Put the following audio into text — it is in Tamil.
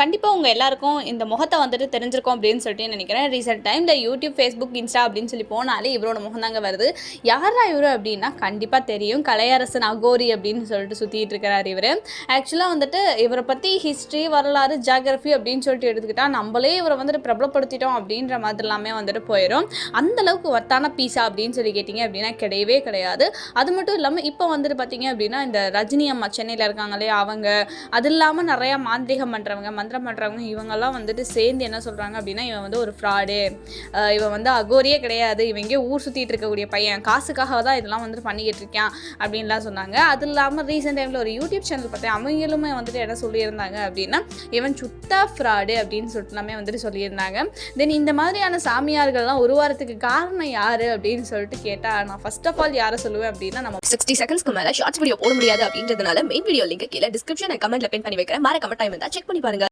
கண்டிப்பாக உங்கள் எல்லாருக்கும் இந்த முகத்தை வந்துட்டு தெரிஞ்சிருக்கும் அப்படின்னு சொல்லிட்டு நினைக்கிறேன். ரீசெண்ட் டைம் இந்த யூடியூப் ஃபேஸ்புக் இன்ஸ்டா அப்படின்னு சொல்லி போனாலே இவரோட முகம் தாங்க வருது. யாரா இவர் அப்படின்னா கண்டிப்பாக தெரியும். கலையரசன் அகோரி அப்படின்னு சொல்லிட்டு சுற்றிட்டு இருக்கிறார் இவர். ஆக்சுவலாக வந்துட்டு இவரை பற்றி ஹிஸ்ட்ரி வரலாறு ஜியாகிரஃபி அப்படின்னு சொல்லிட்டு எடுத்துக்கிட்டால் நம்மளே இவரை வந்துட்டு பிரபலப்படுத்திட்டோம் அப்படின்ற மாதிரி எல்லாமே வந்துட்டு போயிடும் அந்தளவுக்கு ஒர்த்தான பீஸா அப்படின்னு சொல்லி கேட்டிங்க அப்படின்னா கிடையவே கிடையாது. அது மட்டும் இல்லாமல் இப்போ வந்துட்டு பார்த்தீங்க அப்படின்னா இந்த ரஜினி அம்மா சென்னையில் இருக்காங்களே அவங்க அது இல்லாமல் நிறையா மாந்திரிகம் பண்ணுறவங்க மந்திரம் பண்ணுறவங்க இவங்கெல்லாம் வந்துட்டு சேர்ந்து என்ன சொல்கிறாங்க அப்படின்னா இவன் வந்து ஒரு ஃப்ராடு இவன் வந்து அகோரியே கிடையாது. இவன் ஊர் சுற்றிட்டு இருக்கக்கூடிய பையன். காசுக்காக தான் இதெல்லாம் வந்துட்டு பண்ணிக்கிட்டு இருக்கான் அப்படின்லாம் சொன்னாங்க. அது இல்லாமல் ரீசெண்ட் டைமில் ஒரு யூடியூப் சேனல் பார்த்தேன் அவங்களுமே வந்துட்டு என்ன சொல்லியிருந்தாங்க அப்படின்னா இவன் சுத்தா ஃப்ராடு அப்படின்னு சொல்லிட்டு எல்லாமே வந்துட்டு சொல்லியிருந்தாங்க. தென் இந்த மாதிரியான சாமியார்கள்லாம் உருவாரத்துக்கு காரணம் யார் அப்படின்னு சொல்லிட்டு கேட்டால் நான் ஃபர்ஸ்ட் ஆஃப் ஆல் யாரை சொல்லுவேன் அப்படின்னா நம்ம சிக்ஸ்டி செகண்ட்ஸ்க்கு மேலே ஷார்ட்ஸ் வீடியோ போட முடியாது அப்படின்றதுனால மெயின் வீடியோ லிங்க் கீழே டிஸ்கிரிப்ஷன் கமெண்ட்ல பின் பண்ணி வைக்கிறேன். மறக்காம டைம் இருந்தால் செக் பண்ணி பாருங்க.